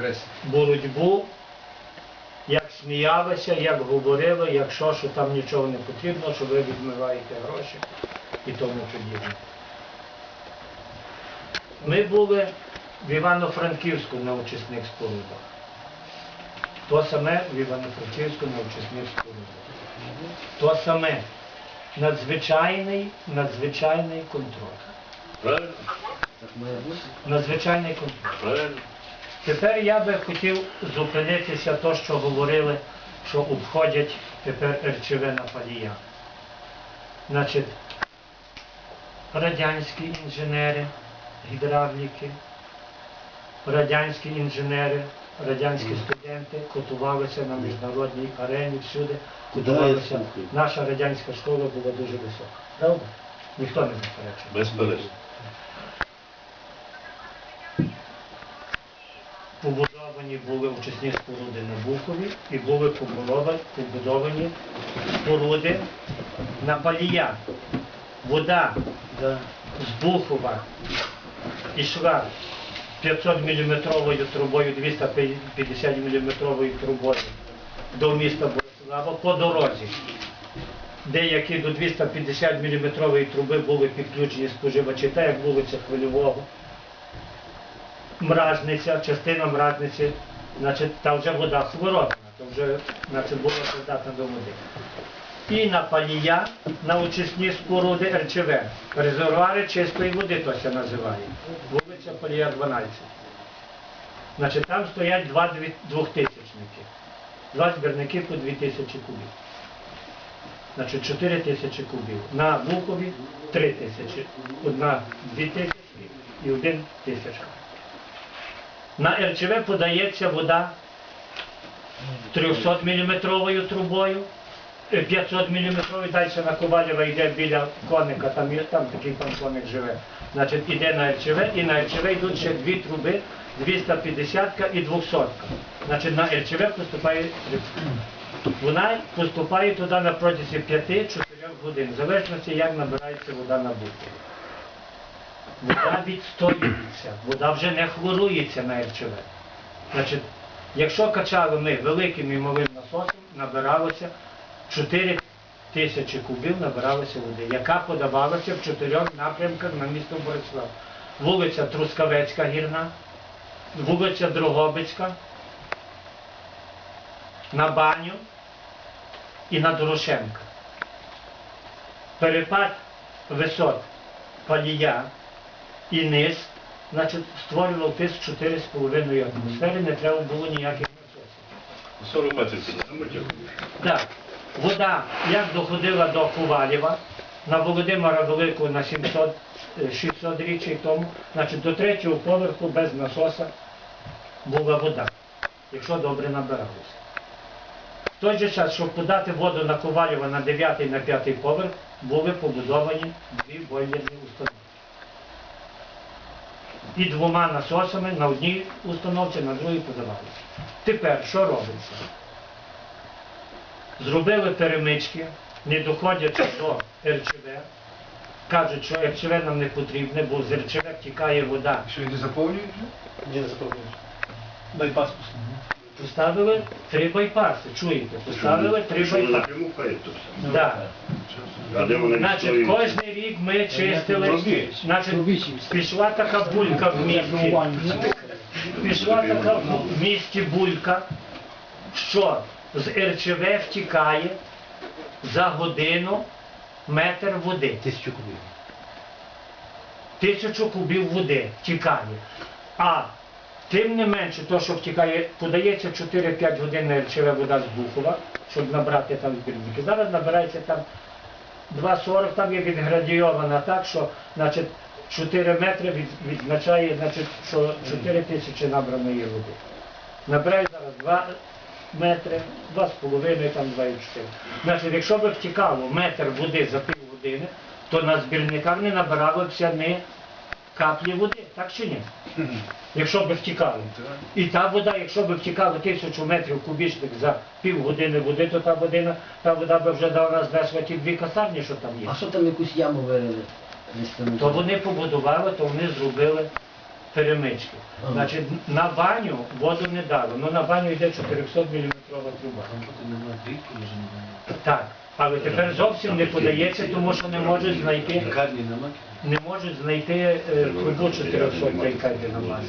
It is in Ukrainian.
Хрест. боротьбу, як сміялися, як говорили, як що, що там нічого не потрібно, що ви відмиваєте гроші і тому подібне. Ми були в Івано-Франківську на очисних спорудах. То саме в Івано-Франківську на очисних спорудах. То саме надзвичайний, надзвичайний контроль. Правильно? Надзвичайний контроль. Правильно. Тепер я би хотів зупинитися то, що говорили, що обходять тепер РЧВ на палія. Значить, радянські інженери, гідравліки, радянські інженери, радянські студенти готувалися на міжнародній арені всюди. Куди я Готувалися. слухаю? Наша радянська школа була дуже висока. Правда? Ніхто не заперечує. Безперечно. Побудовані були очисні споруди на Бухові і були побудовані, споруди на Палія. Вода з Бухова йшла 500 мм трубою, 250 мм трубою до міста Борислава по дорозі. Деякі до 250 мм труби були підключені споживачі, так як вулиця Хвильового мразниця, частина мразниці, значить, та вже вода хворобна, то вже значить, була придатна до води. І на палія, на очисні споруди РЧВ, резервуари чистої води, то це називає. Вулиця Палія 12. Значить, там стоять два двохтисячники. Два збірники по 2000 кубів. Значить, 4 тисячі кубів. На Бухові 3 тисячі. Одна 2 тисячі і один тисячка. На РЧВ подається вода 300 мм трубою, е, 500 мм, далі на Ковалєва йде біля коника, там, є, там такий там коник живе. Значить, іде на РЧВ, і на РЧВ йдуть ще дві труби, 250 і 200. Значить, на РЧВ поступає 30. Вона поступає туди на протязі 5-4 годин, в залежності, як набирається вода на бутилі. Вода відстоюється, вода вже не хворується на РЧВ. Значить, якщо качали ми великим і малим насосом, набиралося 4 тисячі кубів набиралося води, яка подавалася в чотирьох напрямках на місто Борислав. Вулиця Трускавецька гірна, вулиця Дрогобицька, на баню і на Дорошенка. Перепад висот палія і низ, значить, створював тиск 4,5 атмосфери, не треба було ніяких насосів. 40 метрів. Так, вода як доходила до Ковалєва, на Володимира Великого на 700, е, 600 річей тому, значить до третього поверху без насоса була вода, якщо добре набиралося. В той же час, щоб подати воду на Ковалєва на 9 і на 5 поверх, були побудовані дві бойлерні установки. І двома насосами на одній установці, на другій подавалися. Тепер що робиться? зробили перемички, не доходячи до РЧВ. Кажуть, що РЧВ нам не потрібне, бо з РЧВ втікає вода. Що, не заповнюють? Не заповнюєш. Байпас. Поставили три байпаси, чуєте? Поставили три байпаси. Да. Значить, кожен рік ми чистили, значить, пішла така булька в місті. Пішла така в місті булька, що з РЧВ втікає за годину метр води. Тисячу кубів. Тисячу кубів води втікає. А тим не менше, то, що втікає, подається 4-5 годин РЧВ вода з Бухова, щоб набрати там збірники. Зараз набирається там 2,40, там є відградійована так, що значить, 4 метри від, відзначає, значить, що 4 тисячі набраної води. Набирає зараз 2 метри, 2,5, там 2,4. Значить, якщо б втікало метр води за пів години, то на збірниках не набиралося ні каплі води, так чи ні? Якщо б втікали. І та вода, якщо б втікала тисячу метрів кубічних за півгодини води, то та водина, та вода б вже давно знесла ті дві касарні, що там є. А що там якусь яму вирили? То вони побудували, то вони зробили перемички. Значить, на баню воду не дали, ну на баню йде 400 мм труба. Так, але тепер зовсім не подається, тому що не можуть знайти, не можуть знайти е, трубу 400 кайди на баню.